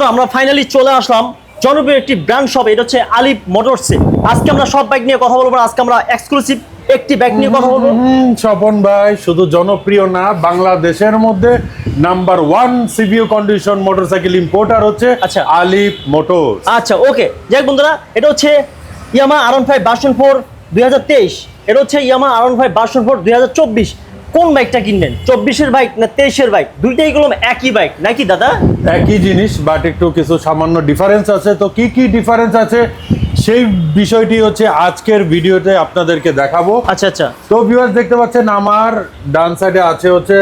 বন্ধুরা আমরা ফাইনালি চলে আসলাম জনপ্রিয় একটি ব্র্যান্ড শপ এটা হচ্ছে আলিফ মোটরসে আজকে আমরা সব বাইক নিয়ে কথা বলব আজকে আমরা এক্সক্লুসিভ একটি বাইক নিয়ে কথা বলব। স্বপন ভাই শুধু জনপ্রিয় না বাংলাদেশের মধ্যে number one CBU condition motorcycle importer হচ্ছে আচ্ছা। আলিফ মোটর আচ্ছা ওকে যাই হোক বন্ধুরা এটা হচ্ছে Yamaha R one five version four দুই হাজার তেইশ এটা হচ্ছে Yamaha R one five version four দুই হাজার চব্বিশ। কোন বাইকটা কিনবেন? চব্বিশের বাইক না তেইশের বাইক? দুইটাই গুলো একই বাইক নাকি দাদা? একই জিনিস বাট একটু কিছু সামান্য ডিফারেন্স আছে। তো কি কি ডিফারেন্স আছে? সেই বিষয়টি হচ্ছে আজকের ভিডিওতে আপনাদেরকে দেখাবো। আচ্ছা আচ্ছা। তো ভিউয়ার্স দেখতে পাচ্ছেন আমার ডান সাইডে আছে হচ্ছে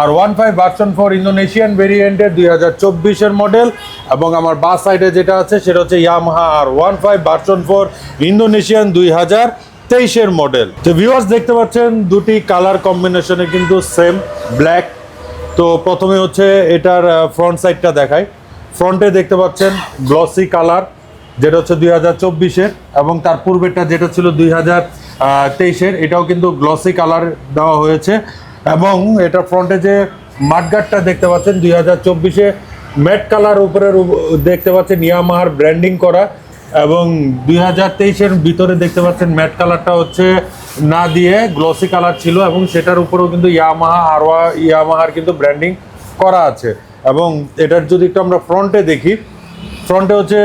R one five version four Indonesian ভেরিয়েন্টের দুই হাজার চব্বিশের মডেল এবং আমার বা সাইডে যেটা আছে সেটা হচ্ছে Yamaha R one five version four Indonesian দুই হাজার। তেইশের মডেল তো ভিউয়ার্স দেখতে পাচ্ছেন, দুটি কালার কম্বিনেশনে কিন্তু সেম ব্ল্যাক তো প্রথমে হচ্ছে এটার ফ্রন্ট সাইডটা দেখায় ফ্রন্টে দেখতে পাচ্ছেন গ্লসি কালার যেটা হচ্ছে দুই হাজার চব্বিশের, এবং তার পূর্বেরটা যেটা ছিল দুই হাজার তেইশের, এটাও কিন্তু গ্লসি কালার দেওয়া হয়েছে। এবং এটা ফ্রন্টে যে মাঠগাটটা দেখতে পাচ্ছেন, দুই হাজার চব্বিশে ম্যাট কালার উপরের দেখতে পাচ্ছেন, ইয়ামাহার ব্র্যান্ডিং করা। এবং দুই হাজার তেইশের ভিতরে দেখতে পাচ্ছেন ম্যাট কালারটা হচ্ছে না দিয়ে গ্লসি কালার ছিল এবং সেটার উপরেও কিন্তু ইয়ামাহা আর ইয়ামাহার কিন্তু ব্র্যান্ডিং করা আছে। এবং এটার যদি একটু আমরা ফ্রন্টে দেখি ফ্রন্টে হচ্ছে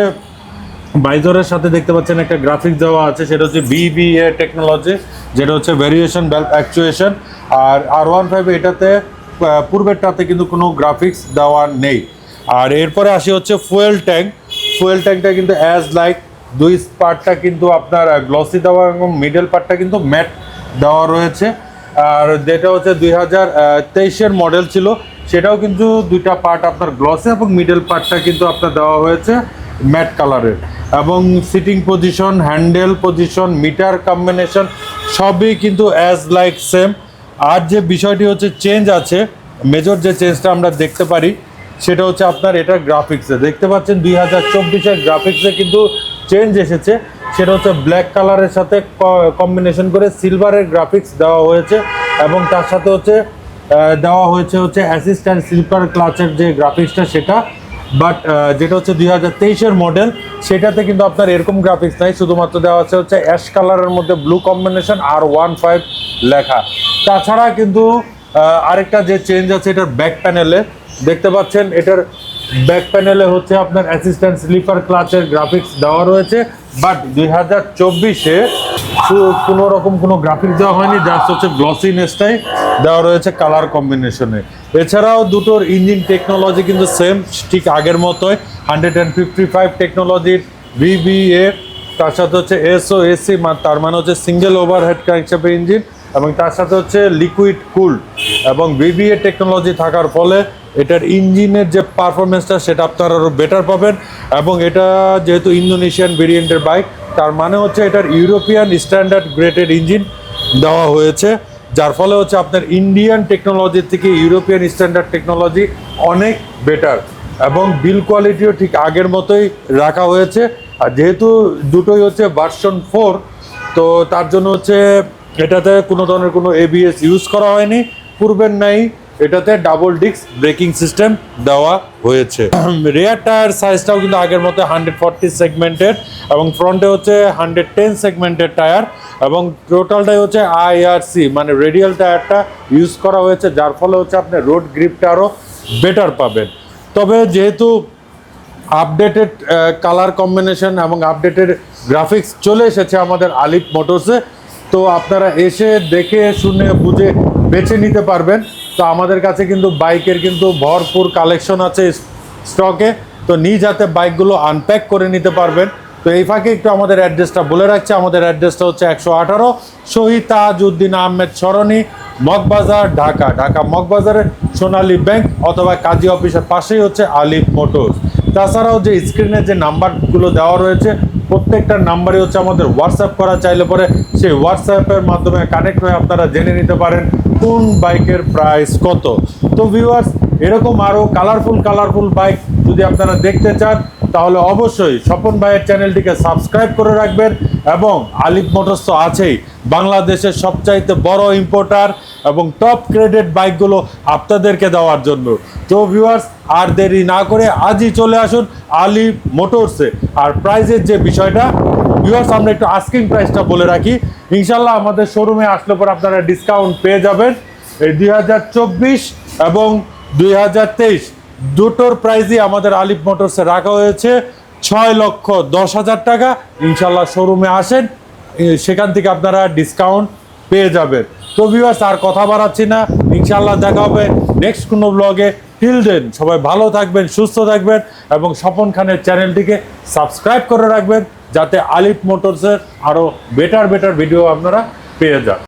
বাইজরের সাথে দেখতে পাচ্ছেন একটা গ্রাফিক্স দেওয়া আছে, সেটা হচ্ছে বিবিএ টেকনোলজি যেটা হচ্ছে ভ্যারিয়েশন ভ্যালভ অ্যাকচুয়েশন আর আর ওয়ান ফাইভ এটাতে পূর্বেরটাতে কিন্তু কোনো গ্রাফিক্স দেওয়া নেই। আর এরপরে আসি হচ্ছে ফুয়েল ট্যাঙ্ক ফুয়েল ট্যাঙ্কটা কিন্তু অ্যাজ লাইক দুই পার্টটা কিন্তু আপনার গ্লসি দেওয়া এবং মিডল পার্টটা কিন্তু ম্যাট দেওয়া রয়েছে। আর যেটা হচ্ছে দুই হাজার তেইশের মডেল ছিল, সেটাও কিন্তু দুইটা পার্ট আপনার গ্লসে এবং মিডল পার্টটা কিন্তু আপনার দেওয়া হয়েছে ম্যাট কালারের এবং seating position handle position meter combination সবই কিন্তু অ্যাজ লাইক সেম আর যে বিষয়টি হচ্ছে চেঞ্জ আছে মেজর যে চেঞ্জটা আমরা দেখতে পারি সেটা হচ্ছে আপনার এটা গ্রাফিক্সে দেখতে পাচ্ছেন দুই হাজার চব্বিশের গ্রাফিক্সে কিন্তু চেঞ্জ এসেছে। সেটা হচ্ছে ব্ল্যাক কালারের সাথে কম্বিনেশন করে সিলভারের গ্রাফিক্স দেওয়া হয়েছে এবং তার সাথে হচ্ছে দেওয়া হয়েছে হচ্ছে অ্যাসিস্ট্যান্ট স্লিপার ক্লাচের যে গ্রাফিক্সটা সেটা। বাট যেটা হচ্ছে দুই হাজার তেইশের মডেল সেটাতে কিন্তু আপনার এরকম গ্রাফিক্স নাই। শুধুমাত্র দেওয়া আছে হচ্ছে অ্যাশ কালারের মধ্যে blue combination R one five লেখা। তাছাড়া কিন্তু আরেকটা যে চেঞ্জ আছে, এটার ব্যাক প্যানেলে দেখতে পাচ্ছেন, এটার ব্যাক প্যানেলে হচ্ছে আপনার অ্যাসিস্ট্যান্ট স্লিপার ক্লাচের গ্রাফিক্স দেওয়া রয়েছে। বাট দুই হাজার চব্বিশে কোনো রকম কোনো গ্রাফিক্স দেওয়া হয়নি জাস্ট হচ্ছে গ্লসিনেসটাই দেওয়া রয়েছে কালার কম্বিনেশনে এছাড়াও দুটোর ইঞ্জিন টেকনোলজি কিন্তু সেম ঠিক আগের মতোই। হান্ড্রেড অ্যান্ড ফিফটি ফাইভ টেকনোলজির ভিবিএ তার সাথে হচ্ছে এসও এসি তার মানে হচ্ছে সিঙ্গেল ওভার ওভারহেড হিসাবে ইঞ্জিন এবং তার সাথে হচ্ছে লিকুইড কুল এবং বিবিএ টেকনোলজি থাকার ফলে এটার ইঞ্জিনের যে পারফরমেন্সটা সেটা আপনারা আরও বেটার পাবেন এবং এটা যেহেতু ইন্দোনেশিয়ান ভেরিয়েন্টের বাইক তার মানে হচ্ছে এটার ইউরোপিয়ান স্ট্যান্ডার্ড গ্রেটেড ইঞ্জিন দেওয়া হয়েছে, যার ফলে হচ্ছে আপনার ইন্ডিয়ান টেকনোলজির থেকে ইউরোপিয়ান স্ট্যান্ডার্ড টেকনোলজি অনেক বেটার এবং বিল কোয়ালিটিও ঠিক আগের মতোই রাখা হয়েছে। আর যেহেতু দুটোই হচ্ছে ভার্সন ফোর তো তার জন্য হচ্ছে এটাতে কোনো ধরনের কোনো এবিএস ইউজ করা হয়নি। পূর্বের নাই, এটাতে ডাবল ডিস্ক ব্রেকিং সিস্টেম দেওয়া হয়েছে। রেয়ার টায়ার সাইজটাও কিন্তু আগের মতো হান্ড্রেড ফর্টি সেগমেন্টের এবং ফ্রন্টে হচ্ছে হান্ড্রেড টেন সেগমেন্টের টায়ার এবং টোটালটাই হচ্ছে আইআরসি মানে রেডিয়াল টায়ারটা ইউজ করা হয়েছে, যার ফলে হচ্ছে আপনি রোড গ্রিপটা আরও বেটার পাবেন। তবে যেহেতু আপডেটেড কালার কম্বিনেশন এবং আপডেটেড গ্রাফিক্স চলে এসেছে আমাদের আলিফ মোটরসে তো আপনারা এসে দেখে, শুনে, বুঝে বেছে নিতে পারবেন। তো আমাদের কাছে কিন্তু বাইকের কিন্তু ভরপুর কালেকশন আছে স্টকে তো নিজ হাতে বাইকগুলো আনপ্যাক করে নিতে পারবেন। তো এই ফাঁকে একটু আমাদের অ্যাড্রেসটা বলে রাখছি। আমাদের অ্যাড্রেসটা হচ্ছে একশো আঠারো শহীদ তাজউদ্দিন আহমেদ সরণি, মগবাজার, ঢাকা। ঢাকা মগবাজারের সোনালী ব্যাংক অথবা কাজী অফিসের পাশেই হচ্ছে আলিফ মোটরস। তাছাড়াও যে স্ক্রিনে যে নাম্বারগুলো দেওয়া রয়েছে প্রত্যেকটা নাম্বারই হচ্ছে আমাদের হোয়াটসঅ্যাপ করা, চাইলে পরে সেই হোয়াটসঅ্যাপের মাধ্যমে কানেক্ট হয়ে আপনারা জেনে নিতে পারেন কোন বাইকের প্রাইস কত। তো ভিউয়ার্স এরকম আরও কালারফুল কালারফুল বাইক যদি আপনারা দেখতে চান তাহলে অবশ্যই স্বপন ভাইয়ের চ্যানেলটিকে সাবস্ক্রাইব করে রাখবেন এবং আলিফ মোটরস তো আছেই, বাংলাদেশের সবচাইতে বড় ইম্পোর্টার এবং টপ গ্রেডেড বাইকগুলো আপনাদেরকে দেওয়ার জন্য। তো ভিউয়ার্স আর দেরি না করে আজই চলে আসুন আলিফ মোটরসে আর প্রাইজের যে বিষয়টা ভিউয়ার্স আমরা একটু আস্কিং প্রাইসটা বলে রাখি। ইনশাল্লাহ আমাদের শোরুমে আসলে পর আপনারা ডিসকাউন্ট পেয়ে যাবেন। এই দুই হাজার চব্বিশ এবং দুই হাজার তেইশ। দুটোর প্রাইজই আমাদের আলিফ মোটরসে রাখা হয়েছে। ছয় লক্ষ দশ হাজার টাকা। ইনশাল্লাহ শোরুমে আসেন। সেখান থেকে আপনারা ডিসকাউন্ট পেয়ে যাবেন। তো ভিউয়ার্স আর কথা বাড়াচ্ছি না। ইনশাল্লাহ দেখা হবে নেক্সট কোনো ব্লগে টিল দেন সবাই ভালো থাকবেন, সুস্থ থাকবেন এবং স্বপন খানের চ্যানেলটিকে সাবস্ক্রাইব করে রাখবেন, যাতে আলিফ মোটরসের আরও বেটার বেটার ভিডিও আপনারা পেয়ে যান।